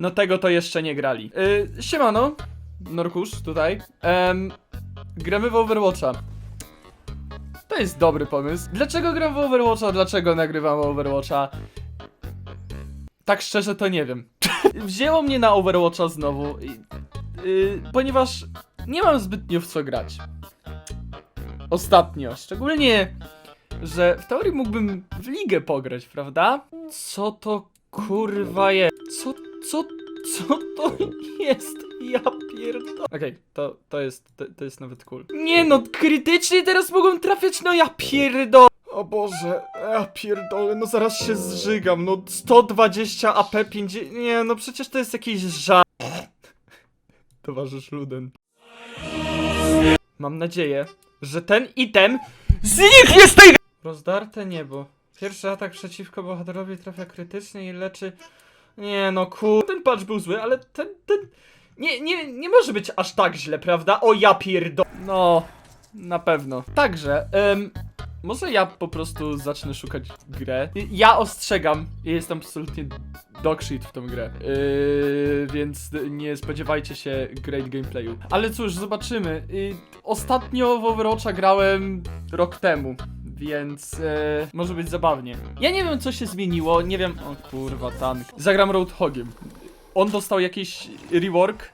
No tego to jeszcze nie grali. Yy, siemano, Norkusz tutaj. Em, gramy w Overwatcha. To jest dobry pomysł. Dlaczego gram w Overwatcha? Dlaczego nagrywam Overwatcha? Tak szczerze to nie wiem. Wzięło mnie na Overwatcha znowu, yy, ponieważ nie mam zbytnio w co grać. Ostatnio, szczególnie, że w teorii mógłbym w ligę pograć, prawda? Co to kurwa jest? Co, co, co to jest? Ja pierdolę. Okej, to, to jest, to, to jest nawet cool. Nie no, krytycznie teraz mogą trafiać, no ja pierdolę. O Boże, ja pierdolę, no zaraz się zżygam, no 120 AP 50, nie no przecież to jest jakiś żart. Towarzysz Luden. Mam nadzieję, że ten item zniknie z tej Rozdarte niebo. Pierwszy atak przeciwko bohaterowi trafia krytycznie i leczy... Nie no kur... Ten patch był zły, ale ten... ten... Nie, nie, nie może być aż tak źle, prawda? O ja pierdo... No, na pewno. Także, em, może ja po prostu zacznę szukać grę. Ja ostrzegam, ja jestem absolutnie dog shit w tą grę. Yy, więc nie spodziewajcie się great gameplayu. Ale cóż, zobaczymy. Yy, ostatnio w Overwatcha grałem rok temu. Więc e, może być zabawnie. Ja nie wiem co się zmieniło, nie wiem. O kurwa, tank. Zagram Roadhogiem. On dostał jakiś rework.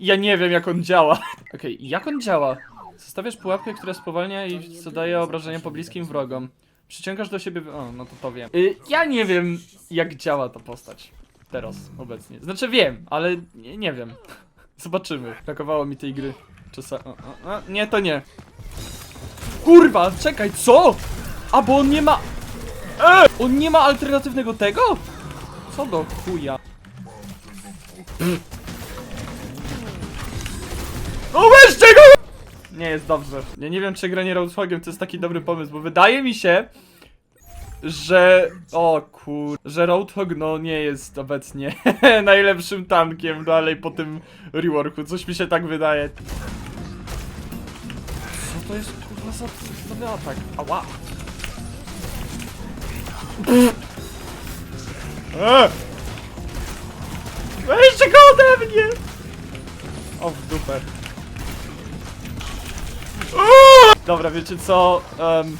Ja nie wiem jak on działa. Okej, jak on działa? Zostawiasz pułapkę, która spowalnia i zadaje obrażenia pobliskim wrogom. Przyciągasz do siebie. O, no to to wiem. Y, ja nie wiem, jak działa ta postać. Teraz, obecnie. Znaczy wiem, ale nie, nie wiem. Zobaczymy. Brakowało mi tej gry. Czasami. Nie, to nie. Kurwa, czekaj, co? A bo on nie ma. E! On nie ma alternatywnego tego? Co do chuja? No weźcie go! Nie jest dobrze. Ja nie wiem, czy granie Roadhogiem to jest taki dobry pomysł, bo wydaje mi się, że. O kur. że Roadhog no nie jest obecnie najlepszym tankiem dalej po tym reworku. Coś mi się tak wydaje. Co to jest kurwa za nowy atak? Ała! Eee! Weźcie go ode mnie! O w dupę. Dobra, wiecie co? Em,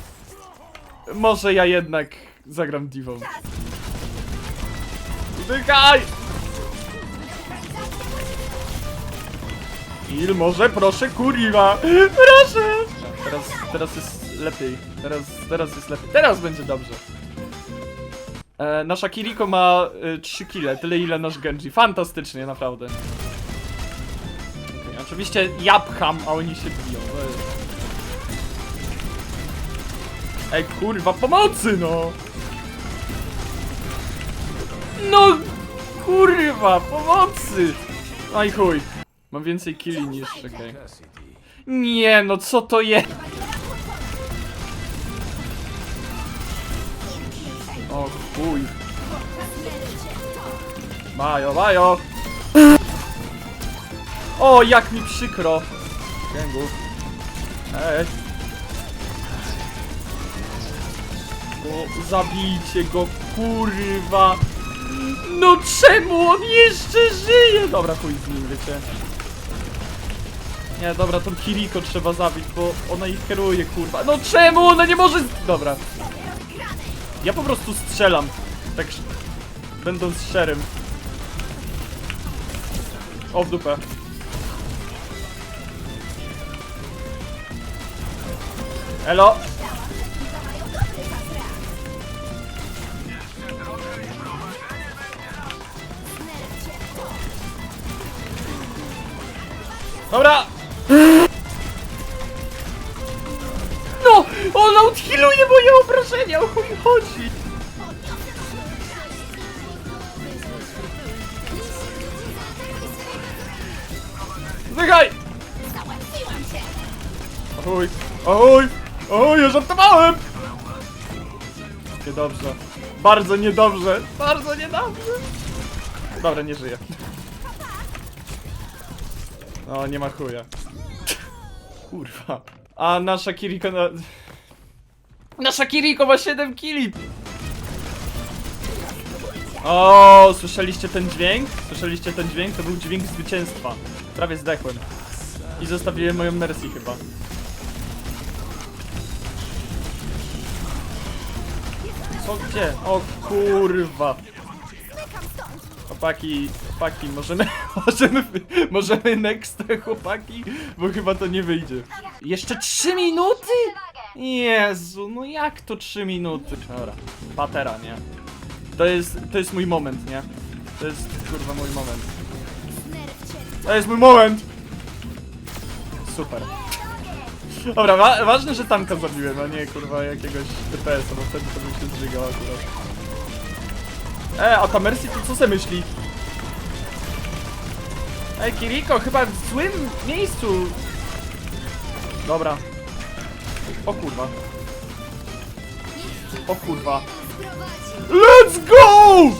może ja jednak zagram Divą. Zdychaj! Il może, proszę, kurwa! Proszę! Teraz, teraz jest lepiej. Teraz, teraz jest lepiej. Teraz będzie dobrze. E, nasza Kiriko ma e, 3 kile, tyle ile nasz Genji. Fantastycznie, naprawdę. Okej, oczywiście ja pcham, a oni się biją. Jest- Ej, kurwa, pomocy, no! No, kurwa, pomocy! Aj chuj. Mam więcej killi niż, okej. Nie, no co to jest? O chuj. Majo, majo! O, jak mi przykro! Gęgu. Ej. O, zabijcie go, kurwa! No czemu on jeszcze żyje? Dobra, chuj z nim, wiecie. Nie, dobra, tą Kiriko trzeba zabić, bo ona ich kieruje, kurwa. No czemu ona nie może... Dobra. Ja po prostu strzelam. Tak, będąc szczerym. O, w dupę. Elo. Dobra! No! On odhealuje moje obrażenia! O chuj chodzi! Zdychaj! Oj, oj, oj, ja żartowałem! Niedobrze. Bardzo niedobrze. Bardzo niedobrze. Dobra, nie żyję. O, nie ma chuja. Kurwa. A nasza Kiriko na... Nasza Kiriko ma 7 kili! O, słyszeliście ten dźwięk? Słyszeliście ten dźwięk? To był dźwięk zwycięstwa. Prawie zdechłem. I zostawiłem moją Mercy chyba. Co gdzie? O kurwa. Chłopaki, chłopaki, możemy, możemy, możemy next, chłopaki, bo chyba to nie wyjdzie. Jeszcze 3 minuty? Jezu, no jak to 3 minuty? Dobra, patera, nie? To jest, to jest mój moment, nie? To jest, kurwa, mój moment. To jest mój moment! Super. Dobra, wa ważne, że tanka zabiłem, a nie, kurwa, jakiegoś DPS-a, bo wtedy to bym się zżygał akurat. E, a ta Mercy tu co se myśli? Ej, Kiriko, chyba w złym miejscu. Dobra. O kurwa. O kurwa. Let's go!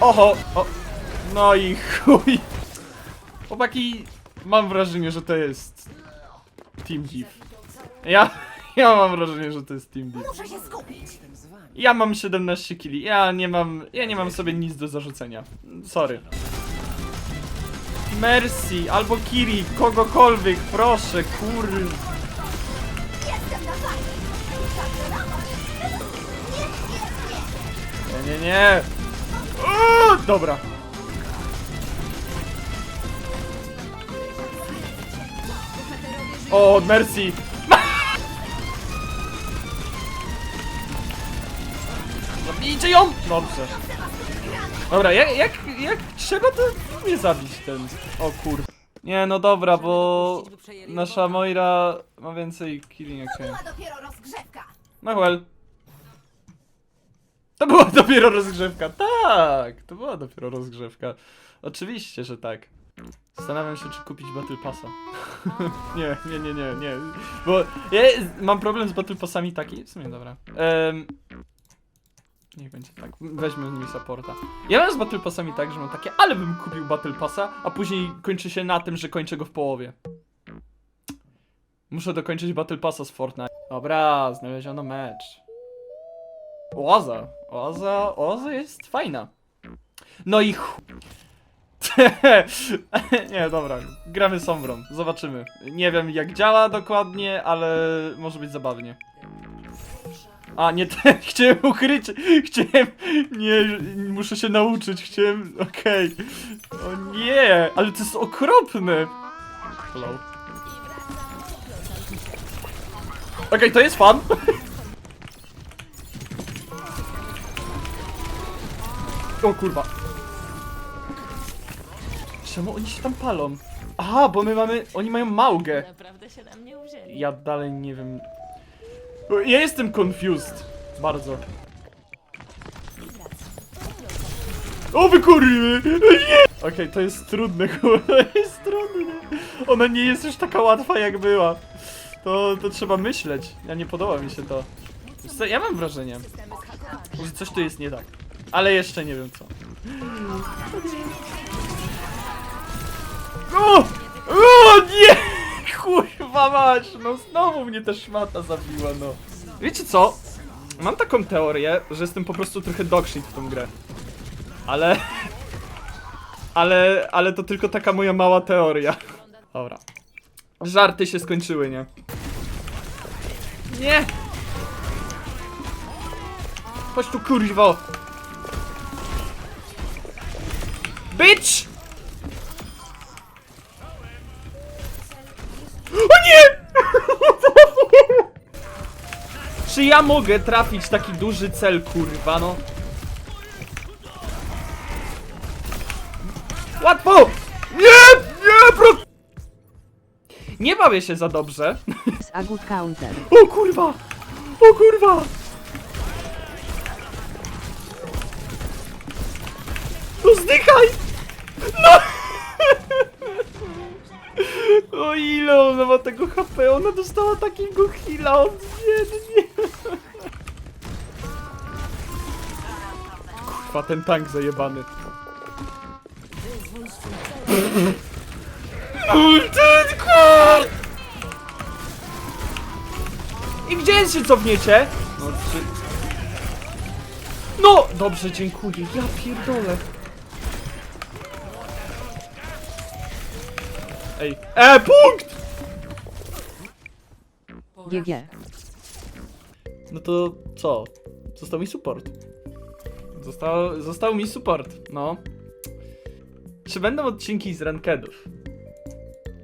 Oho, o. No i chuj. Chłopaki, mam wrażenie, że to jest Team Div. Ja, ja mam wrażenie, że to jest Team Div. Muszę się skupić. Ja mam 17 kili. Ja nie mam. Ja nie mam sobie nic do zarzucenia. Sorry. Mercy albo Kiri, kogokolwiek, proszę, kur. Jestem na fali. Nie, nie, nie. Uuu, dobra. O, Mercy. Zabijcie ją! Dobrze. Dobra, jak, jak, jak trzeba to nie zabić ten. O kur. Nie, no dobra, bo nasza Moira ma więcej killi jak To ja. była dopiero rozgrzewka. No well. To była dopiero rozgrzewka. Tak, to była dopiero rozgrzewka. Oczywiście, że tak. Zastanawiam się, czy kupić Battle Passa. nie, nie, nie, nie, nie. Bo ja mam problem z Battle Passami taki. W sumie dobra. Em, niech będzie tak. Weźmy mi supporta. Ja mam z Battle Passami tak, że mam takie, ale bym kupił Battle Passa, a później kończy się na tym, że kończę go w połowie. Muszę dokończyć Battle Passa z Fortnite. Dobra, znaleziono mecz. Oaza. Oaza, Oaza jest fajna. No i ch... Nie, dobra, gramy Sombrą, zobaczymy. Nie wiem jak działa dokładnie, ale może być zabawnie. A, nie, te, chciałem ukryć, chciałem, nie, muszę się nauczyć, chciałem, okej. O nie, ale to jest okropne. Hello. Okej, to jest fan. O kurwa. Czemu oni się tam palą? Aha, bo my mamy. Oni mają małgę. Naprawdę się na mnie uwzięli. Ja dalej nie wiem. Ja jestem confused. Bardzo. O wy kurwy! Okej, to jest trudne, kurwa, jest trudne. Ona nie jest już taka łatwa jak była. To, to trzeba myśleć. Ja nie podoba mi się to. Ja mam wrażenie, że coś tu jest nie tak. Ale jeszcze nie wiem co. O! O nie! Kurwa mać, no znowu mnie ta szmata zabiła, no. Wiecie co? Mam taką teorię, że jestem po prostu trochę dogshit w tą grę. Ale... Ale, ale to tylko taka moja mała teoria. Dobra. Żarty się skończyły, nie? Nie! Chodź tu, kurwo! Bitch! O nie! Czy ja mogę trafić taki duży cel, kurwa, no? Łatwo! Nie! Nie, bro! Nie bawię się za dobrze. z Agut Counter. O kurwa! O kurwa! No zdychaj! No! O ile ona ma tego HP? Ona dostała takiego heala od biednie. Kurwa, ten tank zajebany. Kur... I gdzie się cofniecie? No. No! Dobrze, dziękuję. Ja pierdolę. Ej. E, punkt! GG. No to co? Został mi support. Został, został mi support, no. Czy będą odcinki z rankedów?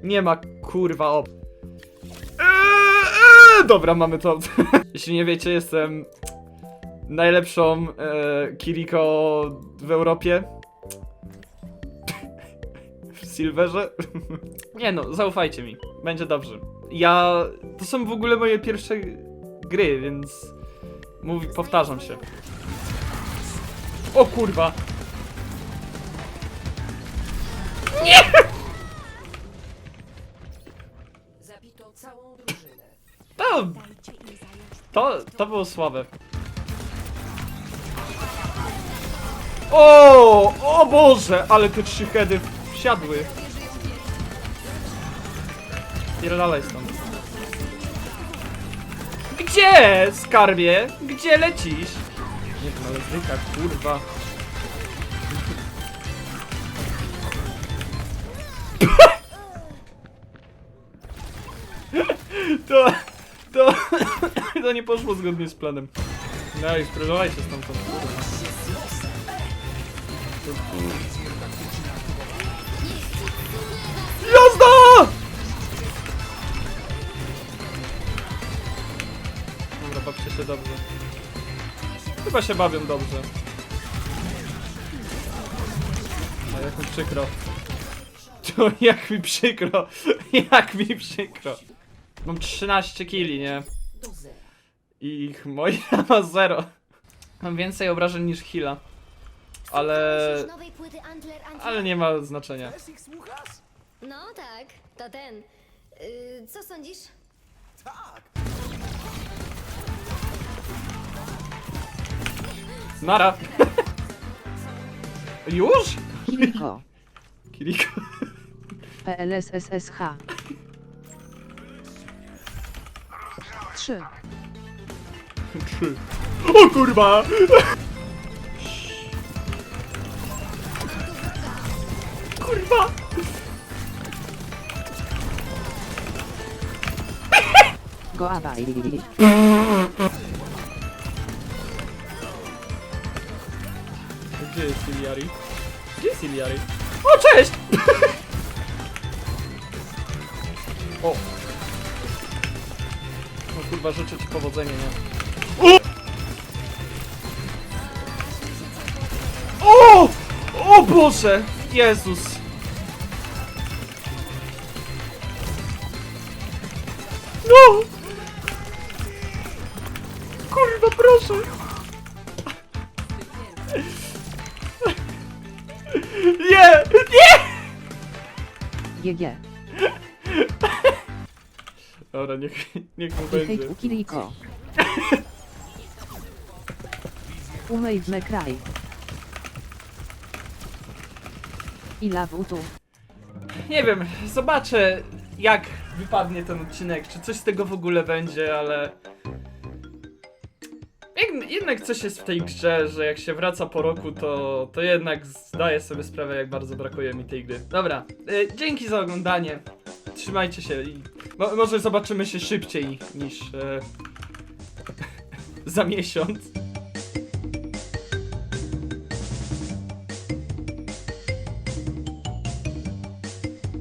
Nie ma kurwa op. Eee, eee, dobra, mamy to. Jeśli nie wiecie, jestem najlepszą e, Kiriko w Europie. W Silverze. nie no, zaufajcie mi. Będzie dobrze. Ja... To są w ogóle moje pierwsze gry, więc... Mówi, powtarzam się. O kurwa! Zabito całą drużynę. To, to, to było słabe. O, o Boże, ale te trzy heady wsiadły. Pierdalaj stąd. Gdzie, skarbie? Gdzie lecisz? Nie wiem, ale zdyka, kurwa. To, to, to nie poszło zgodnie z planem. No i sprzeżalajcie stamtąd, kurwa. To kur- Jazda! Dobra, bawcie się dobrze. Chyba się bawią dobrze. A jak mi przykro. To jak mi przykro. Jak mi przykro. Mam 13 kili, nie? I ich moja ma 0. Mam więcej obrażeń niż heala. Ale... Ale nie ma znaczenia. No tak, to ten. Yy, co sądzisz? Nara! Już? Kiriko. Kiriko. PLSSSH. 3. Trzy. O! Kurwa! Go away. Gdzie jest Iliari? Gdzie jest Iliari? O, cześć! o. No kurwa, życzę ci powodzenia, nie? O! O! O Boże! Jezus! Proszę! Nie! Nie! GG. Dobra, niech, niech mu będzie. u Kiriko. Umej w mekraj. I lawutu. Nie wiem, zobaczę jak wypadnie ten odcinek, czy coś z tego w ogóle będzie, ale... Jednak coś jest w tej grze, że jak się wraca po roku, to, to jednak zdaję sobie sprawę, jak bardzo brakuje mi tej gry. Dobra, y, dzięki za oglądanie. Trzymajcie się i mo może zobaczymy się szybciej niż y, za miesiąc.